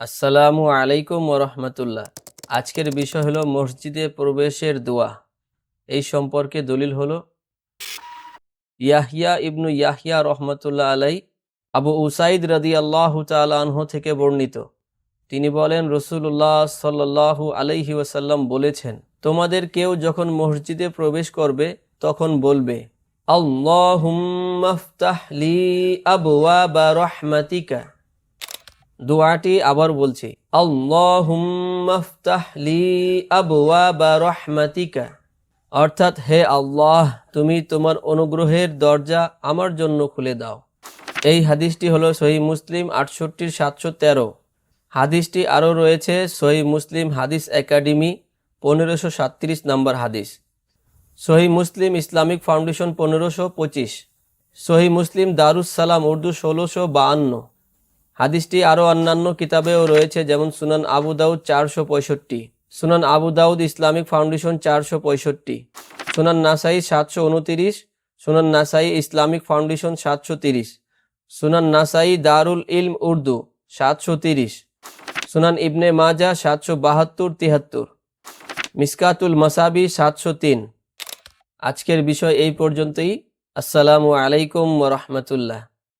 আসসালামু আলাইকুম ওরহমতুল্লাহ আজকের বিষয় হলো মসজিদে প্রবেশের দোয়া। এই সম্পর্কে দলিল হলো ইয়াহিয়া ইবনু ইয়াহিয়া রহমতুল্লাহ আলাই আবু উসাইদ রাদি আল্লাহ তালাহ থেকে বর্ণিত। তিনি বলেন রসুল্লাহ সাল্লাহু আলাইহি ওয়াসাল্লাম বলেছেন, তোমাদের কেউ যখন মসজিদে প্রবেশ করবে, তখন বলবে আল্লাহুম্মাফতাহ লি আবওয়াবা রহমাতিকা। দোয়াটি আবার বলছি অর্থাৎ, হে আল্লাহ, তুমি তোমার অনুগ্রহের দরজা আমার জন্য খুলে দাও। এই হাদিসটি হলো সহি মুসলিম আটষট্টির সাতশো তেরো। হাদিসটি আরও রয়েছে সহি মুসলিম হাদিস একাডেমি পনেরোশো সাতত্রিশ নম্বর হাদিস। সহি মুসলিম ইসলামিক ফাউন্ডেশন পনেরোশো পঁচিশ। সহি মুসলিম দারুস সালাম উর্দু ষোলোশো বাহান্ন। হাদিসটি আরও অন্যান্য কিতাবেও রয়েছে, যেমন সুনান আবু দাউদ চারশো পঁয়ষট্টি, Sunan Abu Dawud Islamic Foundation চারশো পঁয়ষট্টি, সুনান নাসাই সাতশো উনতিরিশ, সুনান নাসাই ইসলামিক ফাউন্ডেশন সাতশো তিরিশ, সুনান নাসাই দারুল ইলম উর্দু সাতশো তিরিশ, সুনান ইবনে মাজা সাতশো বাহাত্তর তিহাত্তর, মিসকাতুল মাসাবি সাতশো তিন। আজকের বিষয় এই পর্যন্তই। আসসালামু আলাইকুম রহমতুল্লাহ।